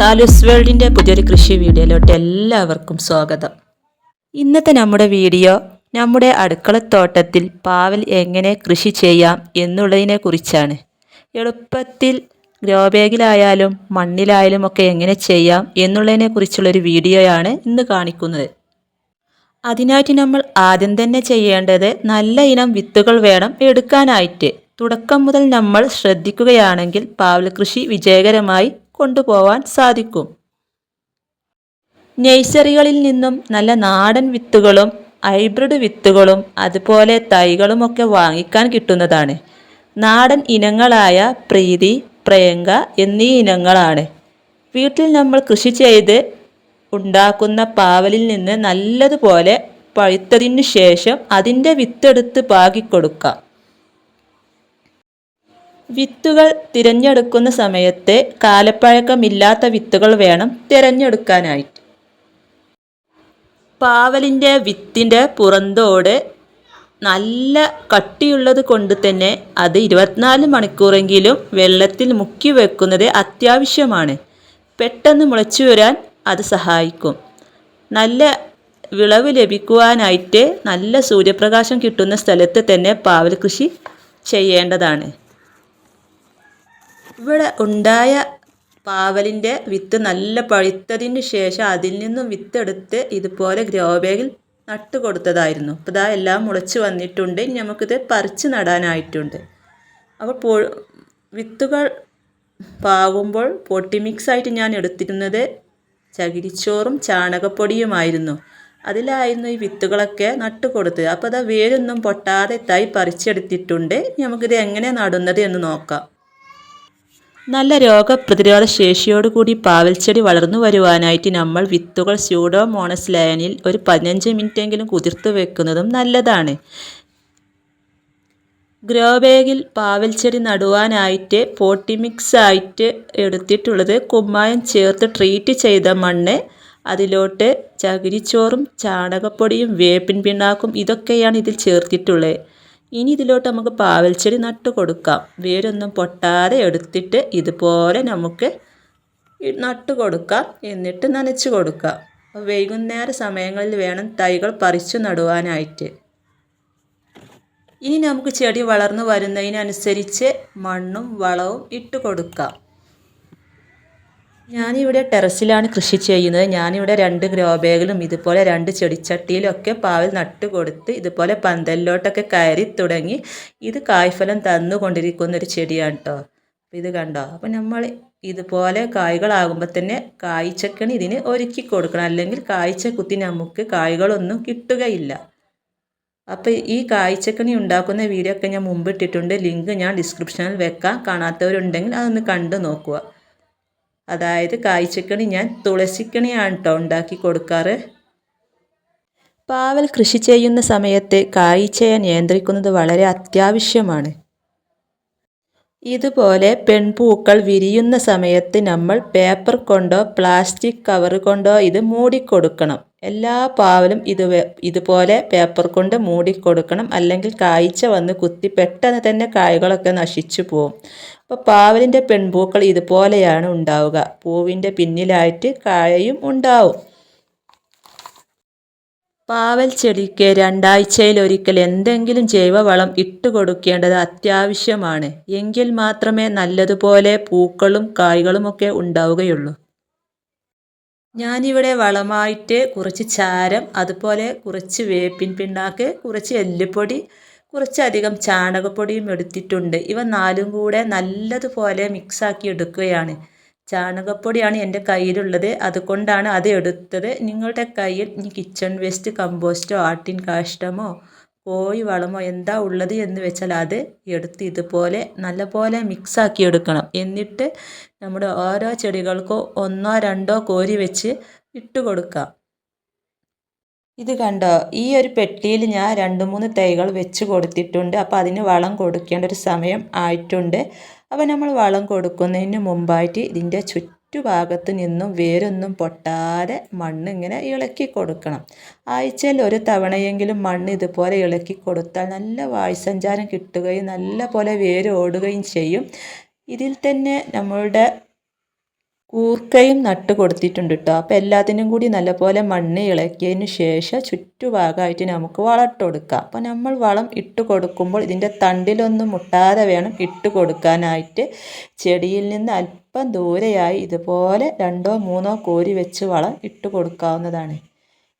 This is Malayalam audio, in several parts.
സാലൂസ് വേൾഡിന്റെ പുതിയൊരു കൃഷി വീഡിയോയിലോട്ട് എല്ലാവർക്കും സ്വാഗതം. ഇന്നത്തെ നമ്മുടെ വീഡിയോ നമ്മുടെ അടുക്കളത്തോട്ടത്തിൽ പാവൽ എങ്ങനെ കൃഷി ചെയ്യാം എന്നുള്ളതിനെ കുറിച്ചാണ്. എളുപ്പത്തിൽ ഗ്രോ ബാഗിലായാലും മണ്ണിലായാലും ഒക്കെ എങ്ങനെ ചെയ്യാം എന്നുള്ളതിനെ കുറിച്ചുള്ളൊരു വീഡിയോയാണ് ഇന്ന് കാണിക്കുന്നത്. അതിനായിട്ട് നമ്മൾ ആദ്യം തന്നെ ചെയ്യേണ്ടത് നല്ല ഇനം വിത്തുകൾ വേണം എടുക്കാനായിട്ട്. തുടക്കം മുതൽ നമ്മൾ ശ്രദ്ധിക്കുകയാണെങ്കിൽ പാവൽ കൃഷി വിജയകരമായി കൊണ്ടുപോവാൻ സാധിക്കും. നഴ്സറികളിൽ നിന്നും നല്ല നാടൻ വിത്തുകളും ഹൈബ്രിഡ് വിത്തുകളും അതുപോലെ തൈകളുമൊക്കെ വാങ്ങിക്കാൻ കിട്ടുന്നതാണ്. നാടൻ ഇനങ്ങളായ പ്രീതി പ്രയങ്ക എന്നീ ഇനങ്ങളാണ്. വീട്ടിൽ നമ്മൾ കൃഷി ചെയ്ത് ഉണ്ടാക്കുന്ന പാവലിൽ നിന്ന് നല്ലതുപോലെ പഴുത്തതിനു ശേഷം അതിന്റെ വിത്തെടുത്ത് പാകിക്കൊടുക്കാം. വിത്തുകൾ തിരഞ്ഞെടുക്കുന്ന സമയത്ത് കാലപ്പഴക്കമില്ലാത്ത വിത്തുകൾ വേണം തിരഞ്ഞെടുക്കാനായിട്ട്. പാവലിന്റെ വിത്തിന്റെ പുറന്തോട് നല്ല കട്ടിയുള്ളത് കൊണ്ട് തന്നെ അത് ഇരുപത്തിനാല് മണിക്കൂറെങ്കിലും വെള്ളത്തിൽ മുക്കി വെക്കുന്നത് അത്യാവശ്യമാണ്. പെട്ടെന്ന് മുളച്ചു വരാൻ അത് സഹായിക്കും. നല്ല വിളവ് ലഭിക്കുവാനായിട്ട് നല്ല സൂര്യപ്രകാശം കിട്ടുന്ന സ്ഥലത്ത് തന്നെ പാവൽ കൃഷി ചെയ്യേണ്ടതാണ്. ഇവിടെ ഉണ്ടായ പാവലിന്റെ വിത്ത് നല്ല പഴുത്തതിന് ശേഷം അതിൽ നിന്നും വിത്തെടുത്ത് ഇതുപോലെ ഗ്രോ ബാഗിൽ നട്ട് കൊടുത്തതായിരുന്നു. അപ്പോൾ ഇതാ എല്ലാം മുളച്ച് വന്നിട്ടുണ്ട്. ഇനി നമുക്കിത് പറിച്ച് നടാനായിട്ടുണ്ട്. അപ്പോൾ പൊ വിത്തുകൾ പാകുമ്പോൾ പൊട്ടി മിക്സായിട്ട് ഞാൻ എടുത്തിരുന്നത് ചകിരിച്ചോറും ചാണകപ്പൊടിയുമായിരുന്നു. അതിലായിരുന്നു ഈ വിത്തുകളൊക്കെ നട്ട് കൊടുത്തത്. അപ്പോൾ അതാ വേരൊന്നും പൊട്ടാതെ തൈ പറിച്ചെടുത്തിട്ടുണ്ട്. നമുക്കിത് എങ്ങനെ നടുന്നത് എന്ന് നോക്കാം. നല്ല രോഗപ്രതിരോധ ശേഷിയോടുകൂടി പാവൽച്ചെടി വളർന്നു വരുവാനായിട്ട് നമ്മൾ വിത്തുകൾ സ്യൂഡോമോണസ് ലയനിൽ ഒരു പതിനഞ്ച് മിനിറ്റെങ്കിലും കുതിർത്തു വെക്കുന്നതും നല്ലതാണ്. ഗ്രോ ബാഗിൽ പാവൽച്ചെടി നടുവാനായിട്ട് പോട്ടി മിക്സ് ആയിട്ട് എടുത്തിട്ടുള്ളത് കുമ്മായം ചേർത്ത് ട്രീറ്റ് ചെയ്ത മണ്ണ് അതിലോട്ട് ചകിരിച്ചോറും ചാണകപ്പൊടിയും വേപ്പിൻ പിണ്ണാക്കും ഇതൊക്കെയാണ് ഇതിൽ ചേർത്തിട്ടുള്ളത്. ഇനി ഇതിലോട്ട് നമുക്ക് പാവൽച്ചെടി നട്ട് കൊടുക്കാം. വേരൊന്നും പൊട്ടാതെ എടുത്തിട്ട് ഇതുപോലെ നമുക്ക് നട്ട് കൊടുക്കാം. എന്നിട്ട് നനച്ച് കൊടുക്കാം. വൈകുന്നേര സമയങ്ങളിൽ വേണം തൈകൾ പറിച്ചു നടുവാനായിട്ട്. ഇനി നമുക്ക് ചെടി വളർന്നു വരുന്നതിനനുസരിച്ച് മണ്ണും വളവും ഇട്ട് കൊടുക്കാം. ഞാനിവിടെ ടെറസിലാണ് കൃഷി ചെയ്യുന്നത്. ഞാനിവിടെ രണ്ട് ഗ്രോ ബാഗിലും ഇതുപോലെ രണ്ട് ചെടിച്ചട്ടിയിലൊക്കെ പാവൽ നട്ട് കൊടുത്ത് ഇതുപോലെ പന്തലിലോട്ടൊക്കെ കയറി തുടങ്ങി ഇത് കായ്ഫലം തന്നുകൊണ്ടിരിക്കുന്ന ഒരു ചെടിയാണ് കേട്ടോ ഇത് കണ്ടോ? അപ്പം നമ്മൾ ഇതുപോലെ കായ്കളാകുമ്പോൾ തന്നെ കായ്ച്ചക്കണി ഇതിന് ഒരുക്കി കൊടുക്കണം. അല്ലെങ്കിൽ കായ്ച്ച കുത്തി നമുക്ക് കായ്കളൊന്നും കിട്ടുകയില്ല. അപ്പോൾ ഈ കായ്ച്ചക്കണി ഉണ്ടാക്കുന്ന വീഡിയോ ഒക്കെ ഞാൻ മുമ്പ് ഇട്ടിട്ടുണ്ട്. ലിങ്ക് ഞാൻ ഡിസ്ക്രിപ്ഷനിൽ വെക്കാം. കാണാത്തവരുണ്ടെങ്കിൽ അതൊന്ന് കണ്ടു നോക്കുക. അതായത് കായ്ച്ചക്കണി ഞാൻ തുളസിക്കണിയാണ് കേട്ടോ ഉണ്ടാക്കി കൊടുക്കാറ്. പാവൽ കൃഷി ചെയ്യുന്ന സമയത്ത് കായ്ച്ചയെ നിയന്ത്രിക്കുന്നത് വളരെ അത്യാവശ്യമാണ്. ഇതുപോലെ പെൺപൂക്കൾ വിരിയുന്ന സമയത്ത് നമ്മൾ പേപ്പർ കൊണ്ടോ പ്ലാസ്റ്റിക് കവർ കൊണ്ടോ ഇത് മൂടിക്കൊടുക്കണം. എല്ലാ പാവലും ഇത് ഇതുപോലെ പേപ്പർ കൊണ്ട് മൂടിക്കൊടുക്കണം. അല്ലെങ്കിൽ കായ്ച്ച വന്ന് കുത്തി പെട്ടെന്ന് തന്നെ കായകളൊക്കെ നശിച്ചു പോകും അപ്പോൾ പാവലിന്റെ പെൺപൂക്കൾ ഇതുപോലെയാണ് ഉണ്ടാവുക. പൂവിന്റെ പിന്നിലായിട്ട് കായയും ഉണ്ടാവും. പാവൽ ചെടിക്ക് രണ്ടാഴ്ചയിൽ ഒരിക്കൽ എന്തെങ്കിലും ജൈവവളം ഇട്ട് കൊടുക്കേണ്ടത് അത്യാവശ്യമാണ്. എങ്കിൽ മാത്രമേ നല്ലതുപോലെ പൂക്കളും കായ്കളുമൊക്കെ ഉണ്ടാവുകയുള്ളൂ. ഞാനിവിടെ വളമായിട്ട് കുറച്ച് ചാരം അതുപോലെ കുറച്ച് വേപ്പിൻ പിണ്ണാക്ക് കുറച്ച് എല്ലുപൊടി കുറച്ചധികം ചാണകപ്പൊടിയും എടുത്തിട്ടുണ്ട്. ഇവ നാലും കൂടെ നല്ലതുപോലെ മിക്സാക്കി എടുക്കുകയാണ്. ചാണകപ്പൊടിയാണ് എന്റെ കയ്യിലുള്ളത്. അതുകൊണ്ടാണ് അത് എടുത്തത്. നിങ്ങളുടെ കയ്യിൽ ഇനി കിച്ചൺ വേസ്റ്റ് കമ്പോസ്റ്റോ ആട്ടിൻ കാഷ്ടമോ കോഴി വളമോ എന്താ ഉള്ളത് എന്ന് വെച്ചാൽ അത് എടുത്ത് ഇതുപോലെ നല്ലപോലെ മിക്സാക്കി എടുക്കണം. എന്നിട്ട് നമ്മുടെ ഓരോ ചെടികൾക്കോ ഒന്നോ രണ്ടോ കോരി വെച്ച് ഇട്ട് കൊടുക്കാം. ഇത് കണ്ടോ? ഈ ഒരു പെട്ടിയിൽ ഞാൻ രണ്ട് മൂന്ന് തൈകൾ വെച്ച് കൊടുത്തിട്ടുണ്ട്. അപ്പോൾ അതിന് വളം കൊടുക്കേണ്ട ഒരു സമയം ആയിട്ടുണ്ട്. അപ്പോൾ നമ്മൾ വളം കൊടുക്കുന്നതിന് മുമ്പായിട്ട് ഇതിന്റെ ചുറ്റുഭാഗത്ത് നിന്നും വേരൊന്നും പൊട്ടാതെ മണ്ണ് ഇങ്ങനെ ഇളക്കി കൊടുക്കണം. ആഴ്ചയിൽ ഒരു തവണയെങ്കിലും മണ്ണ് ഇതുപോലെ ഇളക്കി കൊടുത്താൽ നല്ല വായുസഞ്ചാരം കിട്ടുകയും നല്ല പോലെ വേര് ഓടുകയും ചെയ്യും. ഇതിൽ തന്നെ നമ്മളുടെ കൂർക്കയും നട്ട് കൊടുത്തിട്ടുണ്ട് കേട്ടോ അപ്പോൾ എല്ലാത്തിനും കൂടി നല്ലപോലെ മണ്ണ് ഇളക്കിയതിന് ശേഷം ചുറ്റുഭാഗമായിട്ട് നമുക്ക് വളം ഇട്ട് കൊടുക്കാം. അപ്പോൾ നമ്മൾ വളം ഇട്ട് കൊടുക്കുമ്പോൾ ഇതിന്റെ തണ്ടിലൊന്നും മുട്ടാതെ വേണം ഇട്ട് കൊടുക്കാനായിട്ട്. ചെടിയിൽ നിന്ന് അല്പം ദൂരെയായി ഇതുപോലെ രണ്ടോ മൂന്നോ കോരി വെച്ച് വളം ഇട്ട് കൊടുക്കാവുന്നതാണ്.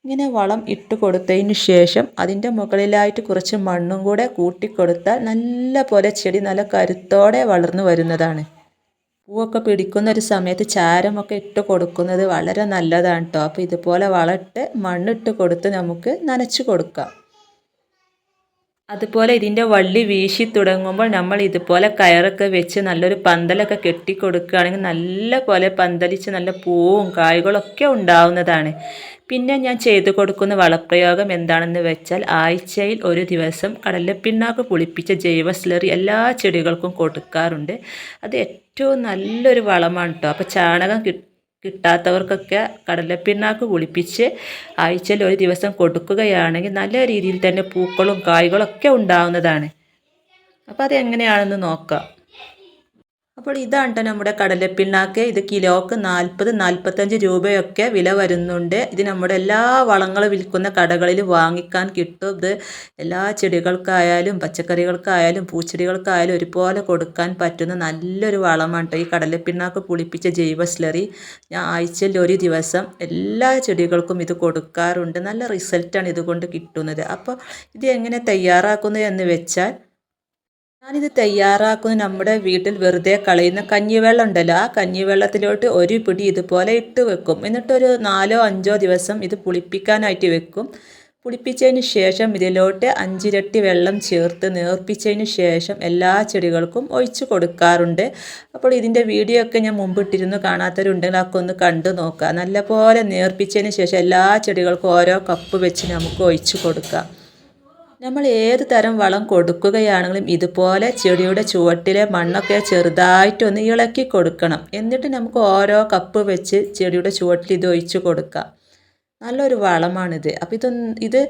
ഇങ്ങനെ വളം ഇട്ട് കൊടുത്തതിന് ശേഷം അതിന്റെ മുകളിലായിട്ട് കുറച്ച് മണ്ണും കൂടെ കൂട്ടിക്കൊടുത്താൽ നല്ല പോലെ ചെടി നല്ല കരുത്തോടെ വളർന്നു വരുന്നതാണ്. പൂവൊക്കെ പിടിക്കുന്ന ഒരു സമയത്ത് ചാരമൊക്കെ ഇട്ട് കൊടുക്കുന്നത് വളരെ നല്ലതാണ് കേട്ടോ അപ്പോൾ ഇതുപോലെ വളമിട്ട് മണ്ണിട്ട് കൊടുത്ത് നമുക്ക് നനച്ച് കൊടുക്കാം. അതുപോലെ ഇതിന്റെ വള്ളി വീശി തുടങ്ങുമ്പോൾ നമ്മൾ ഇതുപോലെ കയറൊക്കെ വെച്ച് നല്ലൊരു പന്തലൊക്കെ കെട്ടി കൊടുക്കുകയാണെങ്കിൽ നല്ല പോലെ പന്തലിച്ച് നല്ല പൂവും കായ്കളൊക്കെ ഉണ്ടാവുന്നതാണ്. പിന്നെ ഞാൻ ചെയ്തു കൊടുക്കുന്ന വളപ്രയോഗം എന്താണെന്ന് വെച്ചാൽ ആഴ്ചയിൽ ഒരു ദിവസം കടലപ്പിണ്ണാക്ക് പുളിപ്പിച്ച ജൈവ സ്ലറി എല്ലാ ചെടികൾക്കും കൊടുക്കാറുണ്ട്. അത് ഏറ്റവും നല്ലൊരു വളമാണ് കേട്ടോ അപ്പോൾ ചാണകം കിട്ടാത്തവർക്കൊക്കെ കടലപ്പിണ്ണാക്ക് കുളിപ്പിച്ച് ആഴ്ചയിൽ ഒരു ദിവസം കൊടുക്കുകയാണെങ്കിൽ നല്ല രീതിയിൽ തന്നെ പൂക്കളും കായ്കളൊക്കെ ഉണ്ടാകുന്നതാണ് അപ്പോൾ അത് എങ്ങനെയാണെന്ന് നോക്കാം. അപ്പോൾ ഇതാണ് കേട്ടോ നമ്മുടെ കടലപ്പിണ്ണാക്ക്. ഇത് കിലോക്ക് നാൽപ്പത് നാൽപ്പത്തഞ്ച് രൂപയൊക്കെ വില വരുന്നുണ്ട്. ഇത് നമ്മുടെ എല്ലാ വളങ്ങളും വിൽക്കുന്ന കടകളിൽ വാങ്ങിക്കാൻ കിട്ടും. ഇത് എല്ലാ ചെടികൾക്കായാലും പച്ചക്കറികൾക്കായാലും പൂച്ചെടികൾക്കായാലും ഒരുപോലെ കൊടുക്കാൻ പറ്റുന്ന നല്ലൊരു വളമാണ് കേട്ടോ ഈ കടലപ്പിണ്ണാക്ക് പുളിപ്പിച്ച ജൈവ സ്ലറി. ഞാൻ ആഴ്ചയിൽ ഒരു ദിവസം എല്ലാ ചെടികൾക്കും ഇത് കൊടുക്കാറുണ്ട്. നല്ല റിസൾട്ടാണ് ഇതുകൊണ്ട് കിട്ടുന്നത്. അപ്പോൾ ഇത് എങ്ങനെ തയ്യാറാക്കുന്നത് എന്ന് വെച്ചാൽ ഞാനിത് തയ്യാറാക്കുന്ന. നമ്മുടെ വീട്ടിൽ വെറുതെ കളയുന്ന കഞ്ഞിവെള്ളം ഉണ്ടല്ലോ ആ കഞ്ഞിവെള്ളത്തിലോട്ട് ഒരു പിടി ഇതുപോലെ ഇട്ട് വെക്കും. എന്നിട്ടൊരു നാലോ അഞ്ചോ ദിവസം ഇത് പുളിപ്പിക്കാനായിട്ട് വെക്കും. പുളിപ്പിച്ചതിന് ശേഷം ഇതിലോട്ട് അഞ്ചിരട്ടി വെള്ളം ചേർത്ത് നേർപ്പിച്ചതിന് ശേഷം എല്ലാ ചെടികൾക്കും ഒഴിച്ചു കൊടുക്കാറുണ്ട്. അപ്പോൾ ഇതിന്റെ വീഡിയോ ഒക്കെ ഞാൻ മുമ്പിട്ടിരുന്നു. കാണാത്തവരുണ്ടെങ്കിൽ അതൊക്കെ ഒന്ന് കണ്ടു നോക്കുക നല്ലപോലെ നേർപ്പിച്ചതിന് ശേഷം എല്ലാ ചെടികൾക്കും ഓരോ കപ്പ് വെച്ച് നമുക്ക് ഒഴിച്ചു കൊടുക്കാം. നമ്മൾ ഏത് തരം വളം കൊടുക്കുകയാണെങ്കിലും ഇതുപോലെ ചെടിയുടെ ചുവട്ടിലെ മണ്ണൊക്കെ ചെറുതായിട്ടൊന്ന് ഇളക്കി കൊടുക്കണം. എന്നിട്ട് നമുക്ക് ഓരോ കപ്പ് വെച്ച് ചെടിയുടെ ചുവട്ടിൽ ഇത് ഒഴിച്ചു കൊടുക്കാം. നല്ലൊരു വളമാണിത്. അപ്പോൾ ഇതൊന്ന് ഇത്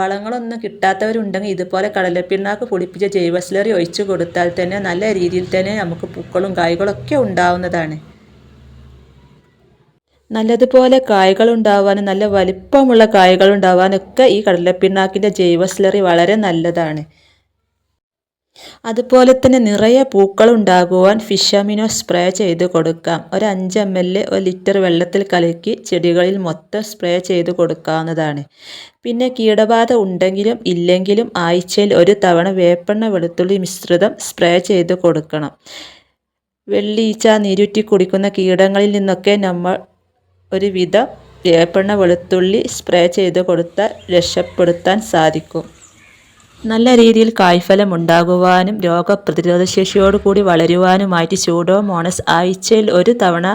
വളങ്ങളൊന്നും കിട്ടാത്തവരുണ്ടെങ്കിൽ ഇതുപോലെ കടലപ്പിണ്ണാക്ക് പൊടിപ്പിച്ച ജൈവ സ്ലറി ഒഴിച്ച് കൊടുത്താൽ തന്നെ നല്ല രീതിയിൽ തന്നെ നമുക്ക് പൂക്കളും കായ്കളൊക്കെ ഉണ്ടാവുന്നതാണ്. നല്ലതുപോലെ കായ്കൾ ഉണ്ടാവാനും നല്ല വലിപ്പമുള്ള കായ്കൾ ഉണ്ടാവാനൊക്കെ ഈ കടലപ്പിണ്ണാക്കിന്റെ ജൈവ സ്ലറി വളരെ നല്ലതാണ്. അതുപോലെ തന്നെ നിറയെ പൂക്കൾ ഉണ്ടാകുവാൻ ഫിഷാമിനോ സ്പ്രേ ചെയ്ത് കൊടുക്കാം. ഒരു അഞ്ച് എം എൽ ഒരു ലിറ്റർ വെള്ളത്തിൽ കലക്കി ചെടികളിൽ മൊത്തം സ്പ്രേ ചെയ്ത് കൊടുക്കാവുന്നതാണ്. പിന്നെ കീടബാധ ഉണ്ടെങ്കിലും ഇല്ലെങ്കിലും ആഴ്ചയിൽ ഒരു തവണ വേപ്പെണ്ണ വെളുത്തുള്ളി മിശ്രിതം സ്പ്രേ ചെയ്ത് കൊടുക്കണം. വെള്ളീച്ച നീരുറ്റി കുടിക്കുന്ന കീടങ്ങളിൽ നിന്നൊക്കെ നമ്മൾ ഒരുവിധം വേപ്പെണ്ണ വെളുത്തുള്ളി സ്പ്രേ ചെയ്ത് കൊടുത്താൽ രക്ഷപ്പെടുത്താൻ സാധിക്കും. നല്ല രീതിയിൽ കായ്ഫലം ഉണ്ടാകുവാനും രോഗപ്രതിരോധ ശേഷിയോടുകൂടി വളരുവാനുമായിട്ട് ചൂഡോമോണസ് ആഴ്ചയിൽ ഒരു തവണ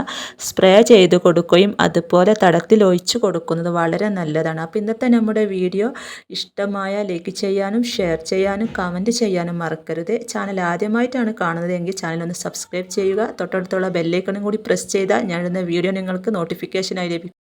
സ്പ്രേ ചെയ്ത് കൊടുക്കുകയും അതുപോലെ തടത്തിൽ ഒഴിച്ചു കൊടുക്കുന്നത് വളരെ നല്ലതാണ്. അപ്പോൾ ഇന്നത്തെ നമ്മുടെ വീഡിയോ ഇഷ്ടമായ ലൈക്ക് ചെയ്യാനും ഷെയർ ചെയ്യാനും കമന്റ് ചെയ്യാനും മറക്കരുത്. ചാനൽ ആദ്യമായിട്ടാണ് കാണുന്നതെങ്കിൽ ചാനൽ ഒന്ന് സബ്സ്ക്രൈബ് ചെയ്യുക. തൊട്ടടുത്തുള്ള ബെല്ലൈക്കണും കൂടി പ്രസ് ചെയ്താൽ ഞാനിടുന്ന വീഡിയോ നിങ്ങൾക്ക് നോട്ടിഫിക്കേഷനായി ലഭിക്കും.